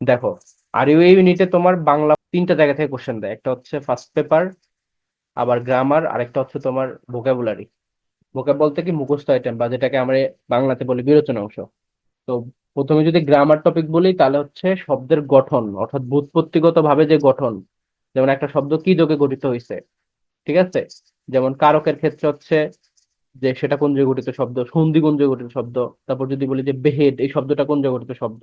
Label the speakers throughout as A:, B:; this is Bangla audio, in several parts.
A: দেখো আর ইউ ইউনিটে তোমার বাংলা তিনটা জায়গা থেকে কোশ্চেন দেয়। একটা হচ্ছে ফার্স্ট পেপার আবার গ্রামার আর একটা হচ্ছে তোমার ভোকাবুলারি ভোকাব বলতে কি মুখস্থ আইটেম বা যেটাকে আমরা বাংলাতে বলি বিরোচনা অংশ। তো প্রথমে যদি গ্রামার টপিক বলি, তাহলে হচ্ছে শব্দের গঠন, অর্থাৎ ব্যুৎপত্তিগত ভাবে যে গঠন, যেমন একটা শব্দ কি যোগে গঠিত হয়েছে ঠিক আছে? যেমন কারকের ক্ষেত্রে হচ্ছে যে সেটা কোন যোগে গঠিত শব্দ সন্ধি কোন যোগে গঠিত শব্দ, তারপর যদি বলি যে বেহেড, এই শব্দটা কোন যোগে গঠিত শব্দ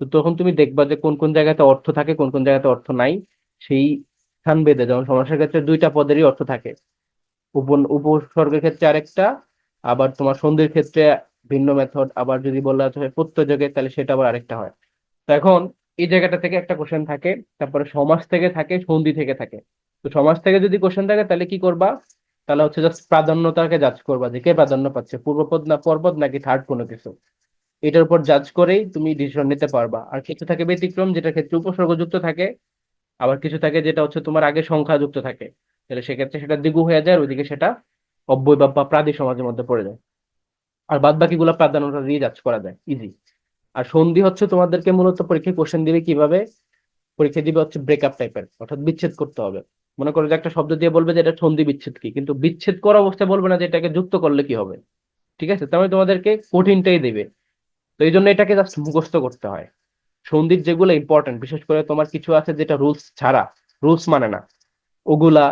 A: তো তখন তুমি দেখবা যে কোন কোন জায়গাতে অর্থ থাকে, কোন কোন জায়গাতে অর্থ নাই। সেই স্থান ভেদে যেমন সমাসের ক্ষেত্রে দুইটা পদেরই অর্থ থাকে। উপ উপসর্গের ক্ষেত্রে আরেকটা, আবার তোমার সন্ধির ক্ষেত্রে ভিন্ন মেথড আবার যদি বলা হয় প্রত্যয় যোগে তাহলে সেটা আবার আরেকটা হয়। তো এখন এই জায়গাটা থেকে একটা কোশ্চেন থাকে, তারপরে সমাজ থেকে থাকে, সন্ধি থেকে থাকে। তো সমাজ থেকে যদি কোশ্চেন থাকে, তাহলে কি করবা? তাহলে হচ্ছে জাস্ট প্রাধান্যতাকে জাজ করবা যে কে প্রাধান্য পাচ্ছে, পূর্বপদ না পরপদ, নাকি থার্ড কোনো কিছু। এটার উপর জাজ করেই তুমি ডিসিশন নিতে পারবা। আর কিছু থাকে ব্যতিক্রম যেটা ক্ষেত্রে উপসর্গ যুক্ত থাকে, আবার কিছু থাকে যেটা হচ্ছে তোমার আগে সংখ্যা যুক্ত থাকে। তাহলে সেক্ষেত্রে সেটা দ্বিগু হয়ে যায় ওইদিকে সেটা অব্যয় বা প্রাদি সমাজের মধ্যে পড়ে যায়। আর বাদ বাকিগুলো প্রাধান্যটা দিয়ে জাজ করা যায় ইজি আর সন্ধি হচ্ছে তোমাদেরকে মূলত পরীক্ষায় কোশ্চেন দিবে কীভাবে? পরীক্ষা দিবে হচ্ছে ব্রেকআপ টাইপের অর্থাৎ বিচ্ছেদ করতে হবে। মনে করো যে একটা শব্দ দিয়ে বলবে যে এটা সন্ধি বিচ্ছেদ কি, কিন্তু বিচ্ছেদ করা অবস্থায় বলবে না যে এটাকে যুক্ত করলে কি হবে। ঠিক আছে? তাহলে তোমাদেরকে কঠিনটাই দেবে। তো এই জন্য এটাকে জাস্ট মুখস্থ করতে হয়। সন্ধির যেগুলো ইম্পর্টেন্ট বিশেষ করে তোমার কিছু আছে যেটা রুলস ছাড়া রুলস মানে না। ওগুলা,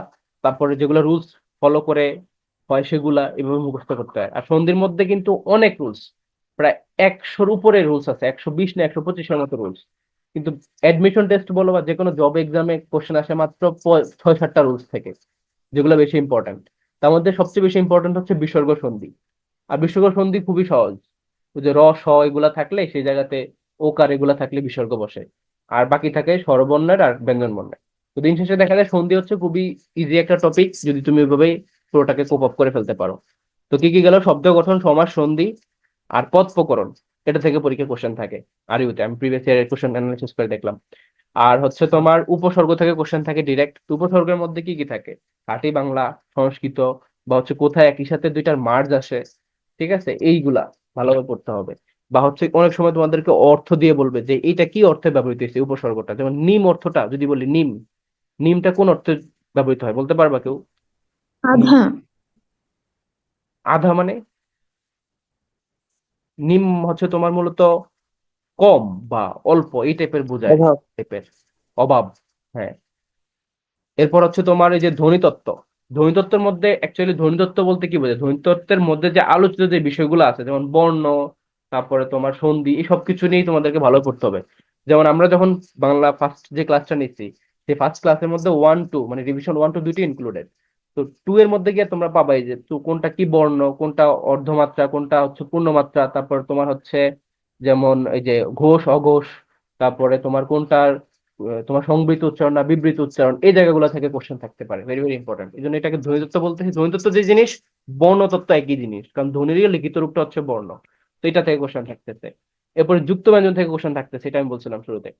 A: তারপরে যেগুলো রুলস ফলো করে হয় সেগুলা এভাবে মুখস্থ করতে হয়। আর সন্ধির মধ্যে কিন্তু অনেক রুলস প্রায় একশোর উপরে রুলস আছে, একশো বিশ না একশো পঁচিশের মতো রুলস কিন্তু অ্যাডমিশন টেস্ট বলো বা যে কোনো জব এক্সামে কোশ্চেন আসে মাত্র ছয় সাতটা রুলস থেকে, যেগুলো বেশি ইম্পর্টেন্ট তার মধ্যে সবচেয়ে বেশি ইম্পর্টেন্ট হচ্ছে বিসর্গ সন্ধি। আর বিসর্গ সন্ধি খুবই সহজ। যে র স এগুলা থাকলে সেই জায়গাতে ওকার এগুলা থাকলে বিসর্গ বসে। আর বাকি থাকে স্বরবর্ণের আর ব্যঞ্জন বর্ণের তো দিন শেষে দেখা যায় সন্ধি হচ্ছে খুবই ইজি একটা টপিক যদি তুমি ওইভাবে পুরোটাকে কোপ আপ করে ফেলতে পারো। তো কি কি গেল? শব্দ গঠন, সমাস, সন্ধি আর পদ প্রকরণ, এটা থেকে পরীক্ষা কোশ্চেন থাকে। আর ইউতে আমি প্রিভিয়াস ইয়ারের কোশ্চেন অ্যানালাইসিস করে দেখলাম। আর হচ্ছে তোমার উপসর্গ থেকে কোশ্চেন থাকে ডিরেক্ট উপসর্গের মধ্যে কি কি থাকে? খাঁটি বাংলা, সংস্কৃত বা হচ্ছে কোথায় একই সাথে দুইটার মার্জ আসে, ঠিক আছে? এইগুলা। ভালোভাবে পড়তে হবে। বা হচ্ছে অনেক সময় তোমাদেরকে অর্থ দিয়ে বলবে যে এটা কি অর্থে ব্যবহৃত হয়েছে? উপসর্গটা। যেমন নিম অর্থটা যদি বলি নিম। নিমটা কোন অর্থে ব্যবহৃত হয় বলতে পারবা কেউ?
B: আধা।
A: আধা মানে? নিম হচ্ছে তোমার মূলত কম বা অল্প এই টাইপের বোঝায়। টাইপের অভাব হ্যাঁ। এরপর হচ্ছে তোমার এই যে ধ্বনিতত্ত্ব। ধ্বনিতত্ত্বের মধ্যে অ্যাকচুয়ালি ধ্বনিতত্ত্ব বলতে কি বোঝায়? ধ্বনিতত্ত্বের মধ্যে যে আলোচিত যে বিষয়গুলো আছে, যেমন বর্ণ, তারপরে তোমার সন্ধি, এই সব কিছু নিয়েই তোমাদেরকে ভালো করতে হবে। যেমন আমরা যখন বাংলা ফার্স্ট যে ক্লাসটা নিচ্ছি সেই ফার্স্ট ক্লাসের মধ্যে ওয়ান টু মানে রিভিশন ওয়ান টু দুইটি ইনক্লুডেড তো টু এর মধ্যে গিয়ে তোমরা পাবাই যে তো কোনটা কি বর্ণ, কোনটা অর্ধমাত্রা, কোনটা হচ্ছে পূর্ণমাত্রা, তারপর তোমার হচ্ছে যেমন এই যে ঘোষ, অঘোষ, তারপরে তোমার কোনটার তোমার সংবৃত উচ্চারণ না বিবৃত উচ্চারণ, এই জায়গাগুলো থেকে কোশ্চেন থাকতে পারে। ভেরি ভেরি ইম্পর্টেন্ট এই জন্য এটাকে ধ্বনিতত্ত্ব বলতেছি ধ্বনিতত্ত্ব যে জিনিস বর্ণতত্ত্ব একই জিনিস। কারণ ধ্বনিরই লিখিত রূপটা হচ্ছে বর্ণ। তো এটা থেকে কোশ্চেন থাকতেছে। এরপরে যুক্ত ব্যঞ্জন থেকে কোশ্চেন থাকতেছে, এটা আমি বলছিলাম শুরুতে।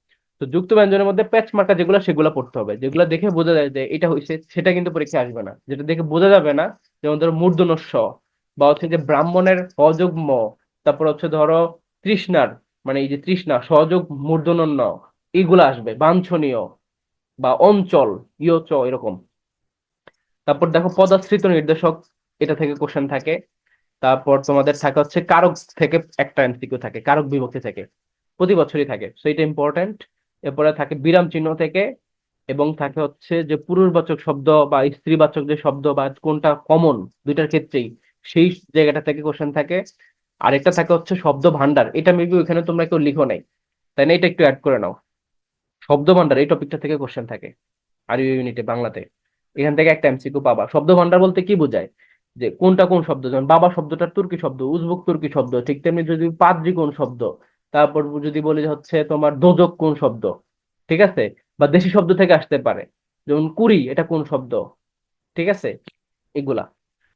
A: তো যুক্ত ব্যঞ্জনের মধ্যে প্যাচ মার্কা যেগুলো, সেগুলো পড়তে হবে। যেগুলো দেখে বোঝা যায় যে এটা হয়েছে সেটা কিন্তু পরীক্ষায় আসবে না। যেটা দেখে বোঝা যাবে না, যেমন ধরো মূর্ধন্য স বা হচ্ছে যে ব্রাহ্মণের অযোগ ম তারপর হচ্ছে ধরো তৃষ্ণার মানে এই যে তৃষ্ণা সহযোগ মূর্ধন্য ন এইগুলো আসবে, বাঞ্ছনীয় বা অঞ্চল ইয় চ এরকম। তারপর দেখো পদাশ্রিত নির্দেশক, এটা থেকে কোশ্চেন থাকে। তারপর তোমাদের থাকে হচ্ছে কারক থেকে একটা এমসিকিউ থাকে, কারক বিভক্তি থেকে। প্রতি বছরই থাকে সো এটা ইম্পর্টেন্ট এরপরে থাকে বিরাম চিহ্ন থেকে, এবং থাকে হচ্ছে যে পুরুষবাচক শব্দ বা স্ত্রীবাচক যে শব্দ বা কোনটা কমন দুইটার ক্ষেত্রেই, সেই জায়গাটা থেকে কোশ্চেন থাকে। আরেকটা থাকে হচ্ছে শব্দ ভান্ডার এটা মেবি ওইখানে তোমরা কেউ লিখো নাই। তাই না? এটা একটু অ্যাড করে নাও। শব্দ ভান্ডার এই টপিকটা থেকে কোশ্চেন থাকে আর ইউনিটে বাংলাতে। এখান থেকে একটা এমসিকিউ পাবা। শব্দ ভান্ডার বলতে কি বোঝায়? যে কোনটা কোন শব্দ? যেমন বাবা শব্দটা তুর্কি শব্দ, উজবেক তুর্কি শব্দ, ঠিক তেমনি যদি পাদ্রি কোন শব্দ, তারপর যদি বলি হচ্ছে তোমার দোজক কোন শব্দ, ঠিক আছে? বা দেশি শব্দ থেকে আসতে পারে। যেমন কুড়ি, এটা কোন শব্দ? ঠিক আছে? এগুলা।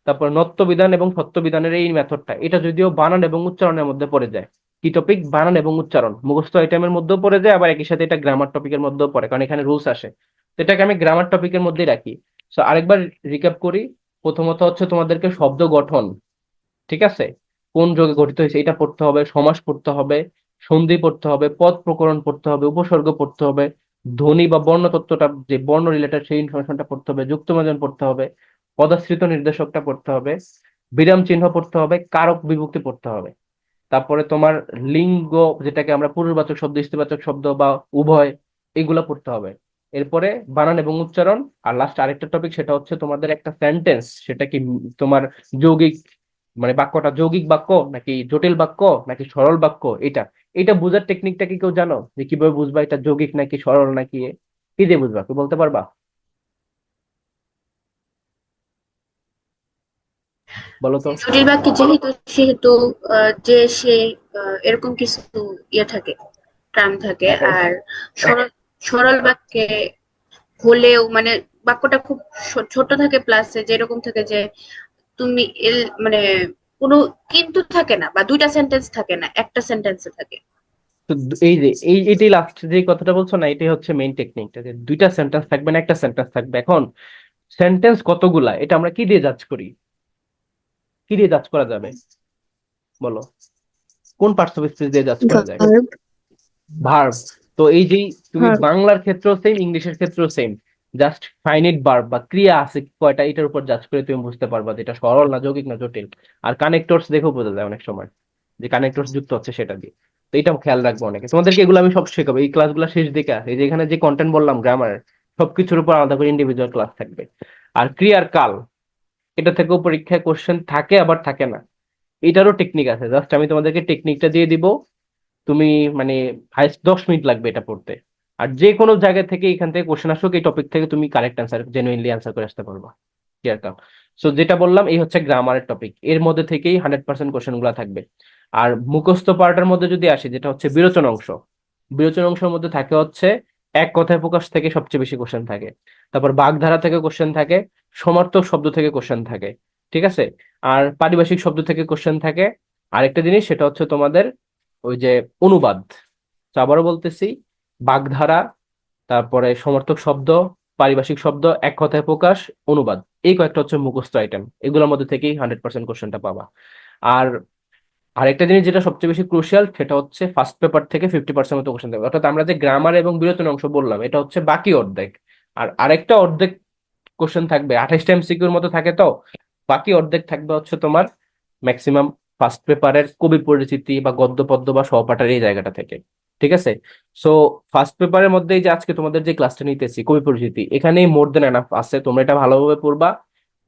A: তারপর নত্যবিধান এবং সত্যবিধানের এই মেথডটা এটা যদিও বানান এবং উচ্চারণের মধ্যে পড়ে যায়। কি টপিক বানান এবং উচ্চারণ। মুখস্থ আইটেমের মধ্যেও পড়ে যায়, আবার একই সাথে এটা গ্রামার টপিকের মধ্যেও পড়ে, কারণ এখানে রুলস আসে। তো এটাকে আমি গ্রামার টপিকের মধ্যেই রাখি। সো আরেকবার রিক্যাপ করি। প্রথমত হচ্ছে তোমাদেরকে শব্দ গঠন, ঠিক আছে? কোন যোগে গঠিত হয়েছে, এটা পড়তে হবে, সমাস পড়তে হবে, সন্ধি পড়তে হবে, পদ প্রকরণ পড়তে হবে, উপসর্গ পড়তে হবে, ধ্বনি বা বর্ণতত্ত্বটা যে বর্ণ রিলেটেড সেই ইনফরমেশনটা পড়তে হবে যুক্তমাজন পড়তে হবে, পদাশ্রিত নির্দেশকটা পড়তে হবে, বিরাম চিহ্ন পড়তে হবে, কারক বিভক্তি পড়তে হবে। তারপরে তোমার লিঙ্গ, যেটাকে আমরা পুরুষবাচক শব্দ স্ত্রীবাচক শব্দ বা উভয়, এগুলা পড়তে হবে। এরপরে বানান এবং উচ্চারণ, আর লাস্ট আরেকটা টপিক সেটা হচ্ছে তোমাদের একটা সেন্টেন্স সেটা কি তোমার যৌগিক মানে বাক্যটা যৌগিক বাক্য, নাকি জটিল বাক্য, নাকি সরল বাক্য, এটা। এটা বোঝার টেকনিকটা কি কেউ জানো? যে কীভাবে বুঝবা এটা যৌগিক নাকি সরল নাকি? কি দিয়ে বুঝবা? কি বলতে পারবা? বলো তো।
B: জটিল বাক্যে যেহেতু সেহেতু যে সে এরকম কিছু ইয়ে থাকে টার্ম থাকে
A: হ্যাঁ।
B: আর সরল সরল বাক্যে হলেও মানে বাক্যটা খুব ছোট থাকে প্লাসে যেরকম থাকে যে তুমি এল- মানে কোনো কিন্তু থাকে না বা দুইটা সেন্টেন্স থাকে না একটা সেন্টেন্সে থাকে।
A: তো এই যে এই এটাই লাস্ট যে কথাটা বলছো না এটাই হচ্ছে মেইন টেকনিকটা যে দুইটা সেন্টেন্স থাকবে না একটা সেন্টেন্স থাকবে। এখন সেন্টেন্স কতগুলা এটা আমরা কি দিয়ে জাজ করি? কি দিয়ে জাজ করা যাবে। বলো। কোন পার্টস অফ স্পিচ দিয়ে জাজ করা যায় ভার্ব তো এই যে তুমি বাংলার ক্ষেত্রেও সেম ইংলিশের ক্ষেত্রেও সেম জাস্ট ফাইনিট ভার্ব বা ক্রিয়া আছে কয়টা এটার উপর জাজ করে তুমি বুঝতে পারবা যে এটা সরল না যৌগিক না জটিল। আর কানেক্টরস দেখেও বোঝা যায় অনেক সময় যে কানেক্টরস যুক্ত হচ্ছে সেটা দিয়ে। তো এটা খেয়াল রাখব অনেকে। তোমাদেরকে এগুলো আমি সব শেখাবো। এই ক্লাসগুলো শেষ দিকে আছে। এই যে এখানে যে কন্টেন্ট বললাম গ্রামার সবকিছুর উপর আলাদা করে ইন্ডিভিজুয়াল ক্লাস থাকবে। আর ক্রিয়ার কাল। এটা থেকেও পরীক্ষায় কোশ্চেন থাকে, আবার থাকে না। এটারও টেকনিক আছে। জাস্ট আমি তোমাদেরকে টেকনিকটা দিয়ে দিব। তুমি মানে হাইস্ট দশ মিনিট লাগবে এটা পড়তে। আর যে কোনো জায়গা থেকে এখান থেকে কোশ্চেন আসুক, এই টপিক থেকে তুমি কারেক্ট অ্যান্সার জেনুইনলি অ্যান্সার করে আসতে পারবা। ক্লিয়ার কাম সো যেটা বললাম, এই হচ্ছে গ্রামারের টপিক এর মধ্যে থেকেই হান্ড্রেড পার্সেন্ট কোশ্চেন থাকবে। আর মুখস্থ পার্টের মধ্যে যদি আসি, যেটা হচ্ছে বিরোচন অংশ বিরোচন অংশের মধ্যে থাকে হচ্ছে এক কথায় প্রকাশ থেকে সবচেয়ে বেশি কোশ্চেন থাকে। তারপর বাগধারা থেকে কোশ্চেন থাকে, সমার্থক শব্দ থেকে কোশ্চেন থাকে, ঠিক আছে? আর পারিভাষিক শব্দ থেকে কোশ্চেন থাকে। আরেকটা জিনিস, সেটা হচ্ছে তোমাদের ওই যে অনুবাদ। তো আবারও বলতেছি, বাগধারা, তারপরে সমর্থক শব্দ, পারিভাষিক শব্দ, এক কথায় প্রকাশ, অনুবাদ। এই কয়েকটা হচ্ছে মুখস্থ আইটেম এগুলোর মধ্যে থেকেই হান্ড্রেড পার্সেন্ট কোশ্চেনটা পাবা। আর আরেকটা জিনিস যেটা সবচেয়ে বেশি ক্রুশিয়াল সেটা হচ্ছে ফার্স্ট পেপার থেকে ফিফটি পার্সেন্ট মতো কোশ্চেন দেবে। অর্থাৎ আমরা যে গ্রামার এবং বিরোচন অংশ বললাম, এটা হচ্ছে বাকি অর্ধেক। আর আরেকটা অর্ধেক কোশ্চেন থাকবে আঠাইশটা এমসিকিউর মতো থাকে তো? বাকি অর্ধেক থাকবে হচ্ছে তোমার ম্যাক্সিমাম ফার্স্ট পেপারের কবি পরিচিতি বা গদ্য পদ্য বা সহপাঠের এই জায়গাটা থেকে। ঠিক আছে? সো ফার্স্ট পেপারের মধ্যে যে আজকে তোমাদের যে ক্লাসটা নিতেছি, কবি পরিচিতি, এখানেই মোর দেন এনাফ আছে। তোমরা এটা ভালোভাবে পড়বা।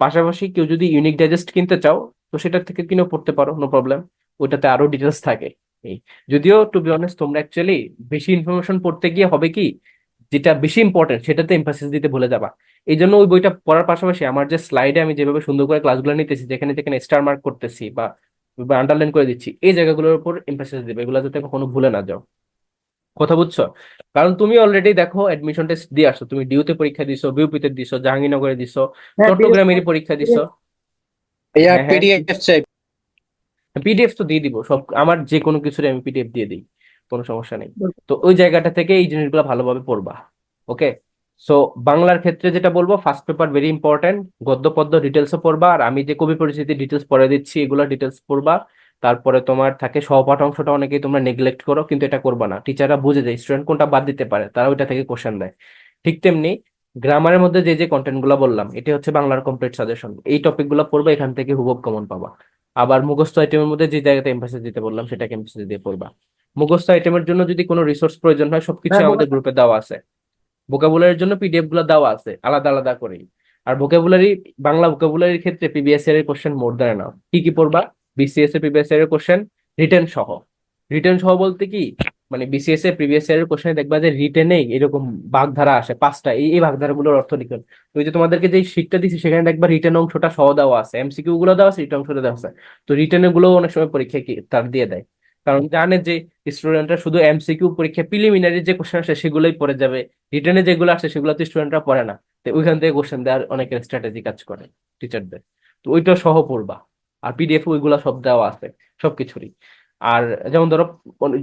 A: পাশাপাশি কেউ যদি ইউনিক ডাইজেস্ট কিনতে চাও, তো সেটার থেকে কিনেও পড়তে পারো নো প্রবলেম ওইটাতে আরও ডিটেলস থাকে। যদিও টু বি অনেস্ট তোমরা অ্যাকচুয়ালি বেশি ইনফরমেশন পড়তে গিয়ে হবে কি যেটা বেশি ইম্পর্টেন্ট সেটাতে এমফাসিস দিতে ভুলে যাবা। এই জন্য ওই বইটা পড়ার পাশাপাশি আমার যে স্লাইডে আমি যেভাবে সুন্দর করে ক্লাসগুলো নিতেছি যেখানে যেখানে স্টার মার্ক করতেছি বা বা আন্ডারলাইন করে দিচ্ছি এই জায়গাগুলোর উপর এমফাসিস দেবে। এগুলো যাতে কখনো ভুলে না যাও। কথা বুঝছ? কারণ তুমি অলরেডি দেখো অ্যাডমিশন টেস্ট দিয়ে আসছো। তুমি ডিউতে পরীক্ষা দিছো বিউপিতে দিছো জাহাঙ্গীরনগরে দিছো চট্টগ্রামেরই পরীক্ষা দিছো। হ্যাঁ, হ্যাঁ।
C: পিডিএফ
A: তো দিয়ে দিব। সব আমার যে কোনো কিছুর আমি পিডিএফ দিয়ে দিই কোনো সমস্যা নেই। তো ওই জায়গাটা থেকে এই জিনিসগুলো ভালোভাবে পড়বা ওকে? সো বাংলার ক্ষেত্রে যেটা বলব ফার্স্ট পেপার ভেরি ইম্পর্টেন্ট গদ্য পদ্য ডিটেলসও পড়বা আর আমি যে কবি পরিচিতি ডিটেলস পড়ে দিচ্ছি এগুলো ডিটেলস পড়বা। তারপরে তোমার থাকে সহপাঠ অংশটা অনেকেই তোমরা নেগলেক্ট করো কিন্তু এটা করবা না। টিচাররা বুঝে যায় স্টুডেন্ট কোনটা বাদ দিতে পারে তারা ওইটা থেকে কোশ্চেন দেয়। ঠিক তেমনি গ্রামারের মধ্যে যে যে কন্টেন্টগুলো বললাম এটা হচ্ছে বাংলার কমপ্লিট সাজেশন এই টপিকগুলো পড়বে এখান থেকে হুবহু কমন পাবা। আবার মুখস্থ আইটেমের মধ্যে যে জায়গাটা এমফাসিস দিতে বললাম সেটাকে এমফাসিস দিয়ে পড়বা। মুখস্থ আইটেমের জন্য যদি কোনো রিসোর্স প্রয়োজন হয় সবকিছু
D: হ্যাঁ,
A: আমাদের গ্রুপে দেওয়া আছে। ভোকাবুলারির জন্য পিডিএফগুলো দেওয়া আছে আলাদা আলাদা করে আর ভোকাবুলারি বাংলা ভোকাবুলারির ক্ষেত্রে পিবিএস এর কোশ্চেন মোর দেন নাও কি কি পড়বা? বিসিএস এ পিবিএস এর কোশ্চেন রিটেন সহ। রিটেন সহ বলতে কি? মানে বিসিএস এর প্রিভিয়াস এর কোশ্চেনে দেখবা যে রিটেনেই এরকম বাগধারা আসে, পাঁচটা। এই এই ভাগধারাগুলোর অর্থ লিখুন ওই যে তোমাদেরকে যে শিটটা দিচ্ছি সেখানে দেখবা রিটেন অংশটা সহ দেওয়া আছে। এমসিকিউ গুলো দেওয়া আছে রিটেন অংশটা দেওয়া আছে। তো রিটেনেরগুলো অনেক সময় পরীক্ষায় কি, তার দিয়ে দেয়। কারণ জানে যে স্টুডেন্টরা শুধু এমসিকিউ পরীক্ষা প্রিলিমিনারি যে কোশ্চেন আসে, সেগুলোই পড়ে যাবে। রিটেনে যেগুলো আসে, সেগুলো তো স্টুডেন্টরা পড়ে না। তো ওইখান থেকে কোশ্চেন দেওয়ার অনেকের স্ট্র্যাটেজি কাজ করে টিচারদের তো ওইটা সহ পড়বা। আর পিডিএফ ওইগুলা সব দেওয়া আছে, সবকিছুরই। আর যেমন ধরো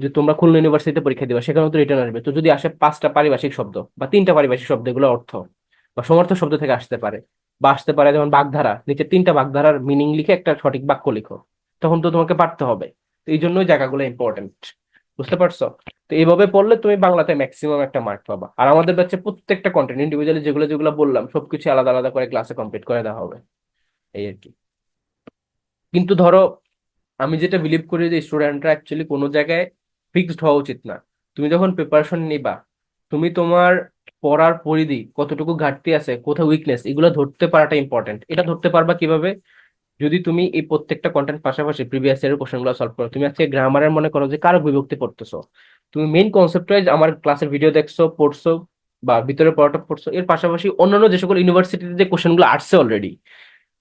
A: যে তোমরা খুলনা ইউনিভার্সিটিতে পরীক্ষা দিবা, সেখানেও তো রিটার্ন আসবে। তো যদি আসে পাঁচটা পারিভাষিক শব্দ বা তিনটা পারিভাষিক শব্দ, এগুলো অর্থ বা সমর্থ শব্দ থেকে আসতে পারে বা আসতে পারে যেমন বাগধারা, নিচে তিনটা বাগধারার মিনিং লিখে একটা সঠিক বাক্য লিখো, তখন তো তোমাকে পারতে হবে। তো এই জন্যই জায়গাগুলো ইম্পর্টেন্ট বুঝতে পারছ? তো এইভাবে পড়লে তুমি বাংলাতে ম্যাক্সিমাম একটা মার্ক পাবা। আর আমাদের ব্যাচে প্রত্যেকটা কন্টেন্ট ইন্ডিভিজুয়ালি যেগুলো যেগুলো বললাম, সবকিছু আলাদা আলাদা করে ক্লাসে কমপ্লিট করে দেওয়া হবে। এই আর কি। কিন্তু ধরো আমি যেটা বিলিভ করি যে স্টুডেন্টরা অ্যাকচুয়ালি কোনো জায়গায় ফিক্সড হওয়া উচিত না। তুমি যখন প্রিপারেশন নিবা, তুমি তোমার পড়ার পরিধি, কতটুকু ঘাটতি আছে, কোথায় উইকনেস এগুলো ধরতে পারাটা ইম্পর্টেন্ট এটা ধরতে পারবা কীভাবে? যদি তুমি এই প্রত্যেকটা কন্টেন্ট পাশাপাশি প্রিভিয়াস ইয়ারের কোশ্চেনগুলো সলভ করো। তুমি আজকে গ্রামারের মনে করো যে কারও বিভক্তি পড়তেছো। তুমি মেইন কনসেপ্ট আমার ক্লাসের ভিডিও দেখছ, পড়ছো বা ভিতরে পড়াটা পড়ছো, এর পাশাপাশি অন্যান্য যে সকল ইউনিভার্সিটিতে যে কোশ্চেনগুলো আসছে already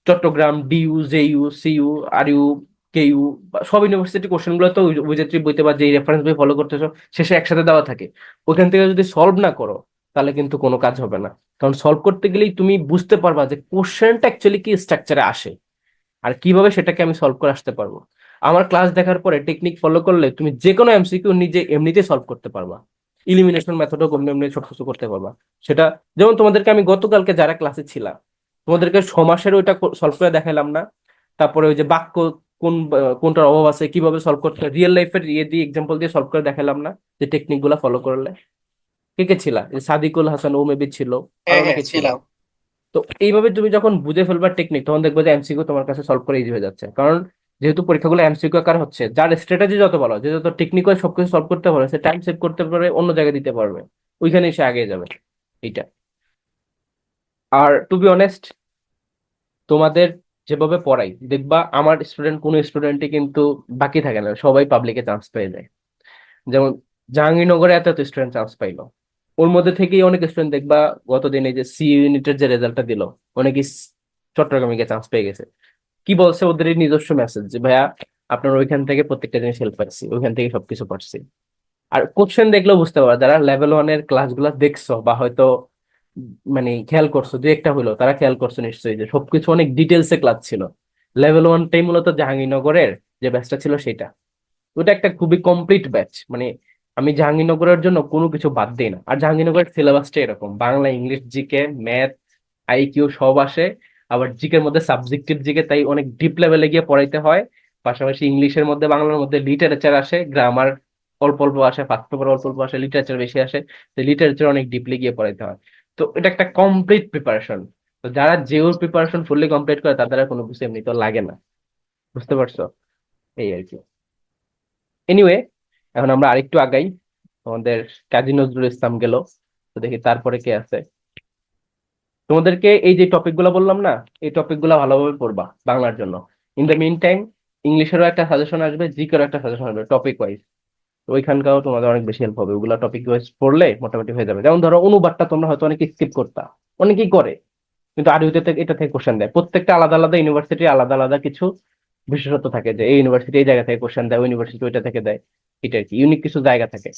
A: Chattogram DU JU CU RU KU সব ইউনিভার্সিটি কোশ্চেনগুলো তো উইজেট্রি বইতে বা যেই রেফারেন্স বই ফলো করতেছো, শেষে একসাথে দেওয়া থাকে। ওইখান থেকে যদি সলভ না করো, তাহলে কিন্তু কোনো কাজ হবে না। কারণ সলভ করতে গেলেই তুমি বুঝতে পারবা যে কোশ্চেনটা অ্যাকচুয়ালি কি স্ট্রাকচারে আসে, আর কীভাবে সেটাকে আমি সলভ করে আসতে পারব। আমার ক্লাস দেখার পরে টেকনিক ফলো করলে তুমি যে কোনো এমসিকিউ নিজে এমনিতে সলভ করতে পারবা। ইলিমিনেশন মেথডও কমনি এমনি সবকিছু করতে পারবা। সেটা যেমন তোমাদেরকে আমি গতকালকে যারা ক্লাসে ছিলাম, তোমাদেরকে সমাসের ওইটা সলভ করে দেখাইলাম না। তারপরে ওই যে বাক্য কোন কোনটার অভাব আছে কীভাবে সলভ করতে রিয়েল লাইফের ইয়ে দিয়ে এক্সাম্পল দিয়ে সলভ করে দেখালাম না যে টেকনিকগুলা ফলো করলে। কে কে ছিলা? সাদিকুল হাসান ও মেবি ছিল।
D: হ্যাঁ হ্যাঁ
A: অনেকে ছিল। তো এইভাবে তুমি যখন বুঝে ফেলবার টেকনিক তখন দেখবে যে এমসিকিউ তোমার কাছে সলভ করে ইজি হয়ে যাচ্ছে। কারণ যেহেতু পরীক্ষাগুলো এমসিকিউ আকার হচ্ছে যার স্ট্র্যাটেজি যত ভালো যে যত টেকনিক্যাল সবকিছু সলভ করতে পারে সে টাইম সেভ করতে পারে অন্য জায়গায় দিতে পারবে। ওইখানে সে আগে যাবে। এইটা। আর টু বি অনেস্ট তোমাদের যেভাবে পড়াই, দেখবা আমার স্টুডেন্ট কোনো স্টুডেন্টই কিন্তু বাকি থাকে না, সবাই পাবলিকে চান্স পেয়ে যায়। যেমন জাহাঙ্গীরনগরে এত এত স্টুডেন্ট চান্স পাইলো। ওর মধ্যে থেকেই অনেক স্টুডেন্ট দেখবা গতদিন এই যে সি ইউনিটের যে রেজাল্টটা দিল, অনেকেই চট্টগ্রামে গিয়ে চান্স পেয়ে গেছে। কি বলছে ওদের নিজস্ব মেসেজ যে, ভাইয়া, আপনার ওইখান থেকে প্রত্যেকটা জিনিস হেল্প পাচ্ছি ওইখান থেকে সবকিছু পারছি। আর কোশ্চেন দেখলেও বুঝতে পারবা, যারা লেভেল ওয়ানের ক্লাসগুলো দেখছ বা হয়তো মানে খেয়াল করছ? দু একটা হইল, তারা খেয়াল করছ নিশ্চয়ই যে সবকিছু অনেক ডিটেলসে ক্লাস ছিল। লেভেল ওয়ানটাই মূলত জাহাঙ্গীরনগরের যে ব্যাচটা ছিল সেটা। ওটা একটা খুবই কমপ্লিট ব্যাচ মানে আমি জাহাঙ্গীরনগরের জন্য কোনো কিছু বাদ দিই না। আর জাহাঙ্গীরনগরের সিলেবাসটা এরকম, Bangla, English GK math IQ সব আসে। আবার জিকের মধ্যে সাবজেক্টিভ জিকে তাই অনেক ডিপ লেভেলে গিয়ে পড়াইতে হয়। পাশাপাশি ইংলিশের মধ্যে, বাংলার মধ্যে লিটারেচার আসে গ্রামার অল্প অল্প আসে ফার্স্ট পেপার অল্প অল্প আসে লিটারেচার বেশি আসে। তো লিটারেচার অনেক ডিপলি গিয়ে পড়াইতে হয়। তো এটা একটা কমপ্লিট প্রিপারেশন তো যারা যেওর প্রিপারেশন ফুললি কমপ্লিট করে, তাদের কোনো কিছু এমনি তো লাগে না। বুঝতে পারছ? এই আর কি। এনিওয়ে এখন আমরা আরেকটু আগাই। আমাদের কাজী নজরুল ইসলাম গেল। তো দেখি তারপরে কে আছে। তোমাদেরকে এই যে টপিকগুলো বললাম না, এই টপিকগুলো ভালোভাবে পড়বা বাংলার জন্য। ইন দ্য মিন টাইম ইংলিশেরও একটা সাজেশন আসবে জিকেরও একটা সাজেশন আসবে টপিক ওয়াইজ তো ওইখানকাও তোমাদের অনেক বেশি হেল্প হবে। ওগুলো টপিক ওয়াইজ পড়লে মোটামুটি হয়ে যাবে। যেমন ধরো অনুবাদটা তোমরা হয়তো অনেকে স্কিপ করতা। অনেকেই করে। কিন্তু আরবিতে এটা থেকে কোশ্চেন দেয়। প্রত্যেকটা আলাদা আলাদা ইউনিভার্সিটি আলাদা আলাদা কিছু বিশেষত্ব থাকে যে এই ইউনিভার্সিটি এই জায়গা থেকে কোশ্চেন দেয় ইউনিভার্সিটি ওইটা থেকে দেয়। এটা আর কি। ইউনিক কিছু জায়গা থাকে।